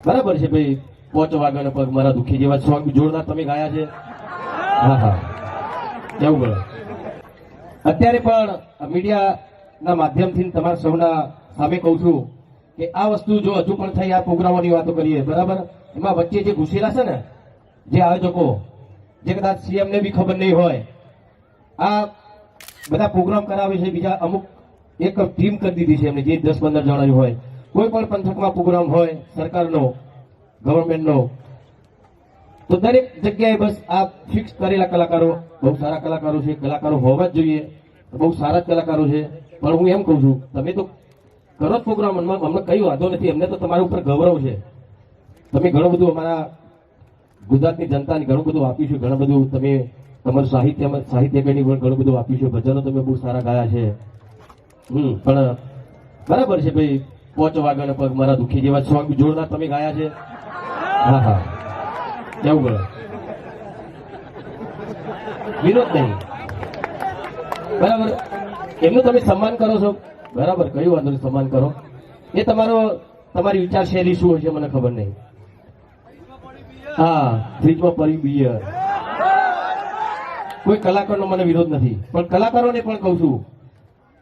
બરાબર છે ભાઈ, પોચ વાગ્યાનો પગ મારા દુખી જેવા સોંગ જોરદાર તમે ગાયા છે. હા હા. જવું બરાબર અત્યારે પણ મીડિયાના માધ્યમથી તમારા સૌના સામે કહું છું કે આ વસ્તુ જો હજુ પણ થઈ આ પ્રોગ્રામોની વાતો કરીએ, બરાબર? એમાં વચ્ચે જે ઘૂસેલા છે ને, જે આયોજકો, જે કદાચ સીએમને બી ખબર નહીં હોય, આ બધા પ્રોગ્રામ કરાવે છે, બીજા અમુક એક ટીમ કરી દીધી છે એમને, જે દસ પંદર જણાની હોય. કોઈ પણ પંથકમાં પ્રોગ્રામ હોય, સરકારનો, ગવર્મેન્ટનો, તો દરેક જગ્યાએ બસ આ ફિક્સ કરેલા કલાકારો, બહુ સારા કલાકારો છે, કલાકારો હોવા જ જોઈએ, બહુ સારા જ કલાકારો છે. પણ હું એમ કહું છું, તમે તો કરો જ પ્રોગ્રામ, અમને કઈ વાંધો નથી, અમને તો તમારા ઉપર ગૌરવ છે. તમે ઘણું બધું અમારા ગુજરાતની જનતાને ઘણું બધું આપ્યું છે, ઘણું બધું તમે તમારું સાહિત્ય સાહિત્ય પેઢી પણ ઘણું બધું આપ્યું છે, ભજનો તમે બહુ સારા ગાયા છે. હમ, પણ બરાબર છે ભાઈ પોચ વાગ્યાનો પગ મારા દુખી જેવા સોંગ જોરદાર તમે ગાયા છે. હા હા. કેવું બોલો? વિરોધ નહીં. બરાબર. એમનું તમે સન્માન કરો છો. બરાબર. કયું વાંધો નહીં, સન્માન કરો. એ તમારો, તમારી વિચારશૈલી શું હશે મને ખબર નહીં. હા, ફ્રીજમાં પડી બિયર. કોઈ કલાકારનો મને વિરોધ નથી. પણ કલાકારોને પણ કહું છું.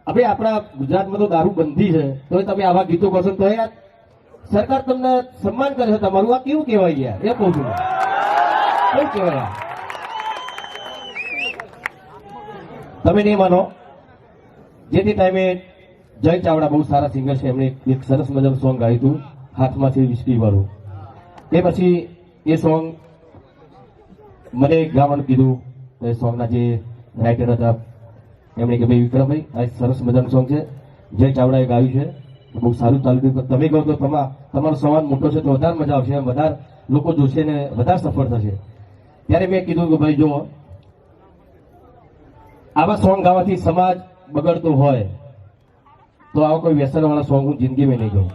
હવે આપણા ગુજરાતમાં તો દારૂ બંધી છે. તો તમે આવા ગીતો છો તો સરકાર તમને સન્માન કરે છે તમારું. આ કેવું કહેવાય યાર? એ કહું છું. કેવું કહેવાય તમે નહીં માનો? જેથી ટાઈમે જય ચાવડા બહુ સારા સિંગર છે. એમણે એક સરસ મજાનું સોંગ ગાયું હતું, હાથમાંથી વિસ્કી વાળું. એ પછી એ સોંગ મને ગાવાનું કીધું, એ સોંગના જે રાઇટર હતા એમણે કે ભાઈ વિક્રમભાઈ આ સરસ મજાનું સોંગ છે. જય ચાવડાએ ગાયું છે. બહુ સારું હતું તમે કહો તો તમા તમારો સંવાદ મોટો છે તો વધારે મજા આવશે. વધારે લોકો જોશે ને વધારે સફળ થશે. ત્યારે મેં કીધું કે ભાઈ જો આવા સોંગ ગાવાથી સમાજ બગડતો હોય, તો આવા કોઈ વ્યસન વાળા સોંગ હું જિંદગીમાં નહીં ગાઉં.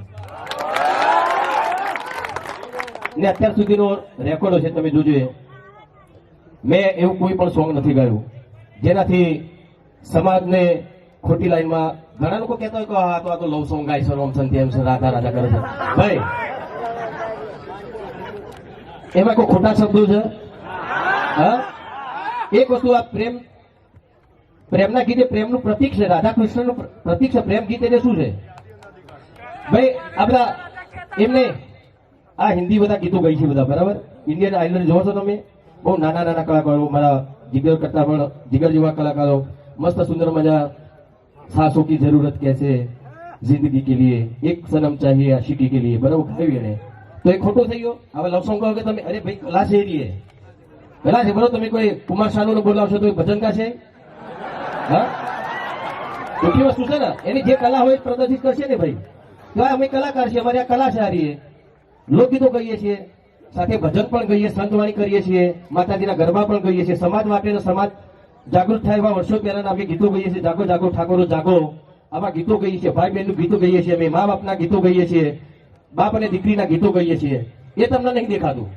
ને અત્યાર સુધીનો રેકોર્ડો છે તમે જોજો. મેં એવું કોઈ પણ સોંગ નથી ગાયું. જેનાથી સમાજને ખોટી લાઈનમાં ઘણા લોકો કહેતા હોય કે આ તો આ તો લવ સોંગ ગાય છે, રોમ છે, રાધા રાધા કરે છે. ભાઈ, એમાં કોઈ ખોટા શબ્દો છે? હા? એક વસ્તુ આ પ્રેમ, પ્રેમના ગીતે પ્રેમનું પ્રતીક છે રાધા કૃષ્ણનું પ્ર- પ્રતીક છે, પ્રેમ ગીત એટલે શું છે? ભાઈ, આ બધા એમને આ હિન્દી બધા ગીતો ગઈ છે બધા, બરાબર? ઇન્ડિયન આઇડલ જોવો છો તમે? બહુ નાના નાના કલાકારો, મારા જીગર કરતા પણ જીગર જેવા કલાકારો. મસ્ત સુંદર મજા સાસોं की जरूरत कैसे जिंदगी के लिए एक सनम चाहिए आशिकी के लिए બરાબર ગાયું એને તો એ ખોટું થઈ ગયું હવે લવ સોંગ ગાઓ કે તમે અરે ભાઈ કલા છે એની એ કલા છે બરોબર તમે કોઈ કુમાર શાનુ બોલાવશો તો એ ભજન ગાશે હા ખોટી વસ્તુ છે ને એની જે કલા હોય એ પ્રદર્શિત કરશે ને ભાઈ તો આ અમે કલાકાર છીએ અમારી આ કલા છે આ રહી એ. લોકગીતો ગાઈએ છીએ સાથે ભજન પણ ગાઈએ સંતવાણી કરીએ છીએ માતાજીના ગરબા પણ ગાઈએ છીએ સમાજ માટે ને સમાજ જાગૃત થાય એવા વર્ષો પહેલા અમે ગીતો ગઈએ છીએ. જાગો જાગો, ઠાકોરો, જાગો. આવા ગીતો ગઈએ છીએ. ભાઈ બહેનનું ગીતો ગઈએ છીએ. અમે મા બાપના ગીતો ગઈએ છીએ. બાપ અને દીકરીના ગીતો ગઈએ છીએ. એ તમને નહીં દેખાતું.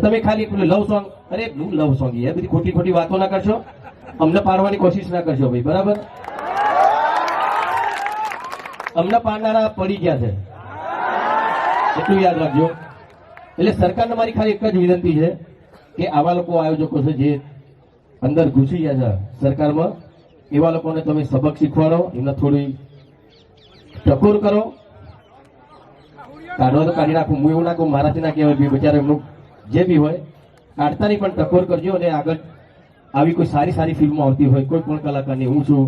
તમે ખાલી લવ સોંગ અરે, હું લવ સોંગ એ બધી ખોટી ખોટી વાતો ના કરશો. અમને પાડવાની કોશિશ ના કરશો ભાઈ, બરાબર? અમને પાડનારા પડી ગયા છે. એટલું યાદ રાખજો. એટલે સરકારને મારી ખાલી એક જ વિનંતી છે કે આવા લોકો આયોજકો છે જે અંદર ઘૂસી ગયા છે સરકારમાં. એવા લોકોને તમે સબક શીખવાડો, એમને થોડી ટકોર કરો. કાઢવા તો કાઢી નાખું. હું એવું નાખું મારાથી ના કહેવાય બચારા એમનું જે બી હોય, કાઢતાની પણ ટકોર કરજો અને આગળ આવી કોઈ સારી સારી ફિલ્મો આવતી હોય, કોઈ પણ કલાકારની, હું છું.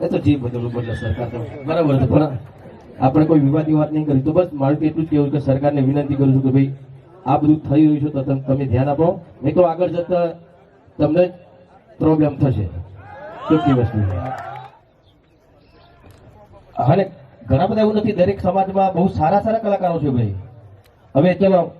એ તો જે બદલવું બદલે સરકાર તો. બરાબર છે, પણ આપણે કોઈ વિવાદની વાત નહીં કરી. તો બસ મારું એટલું જ કહેવું કે સરકારને વિનંતી કરું છું કે ભાઈ આ બધું થઈ રહ્યું છે, તો તમ- ધ્યાન આપો. તો આગળ જતા તમને પ્રોબ્લેમ થશે. ચોખ્ખી વસ્તુ અને ઘણા બધા એવું નથી, દરેક સમાજમાં બહુ સારા સારા કલાકારો છે ભાઈ. હવે ચલો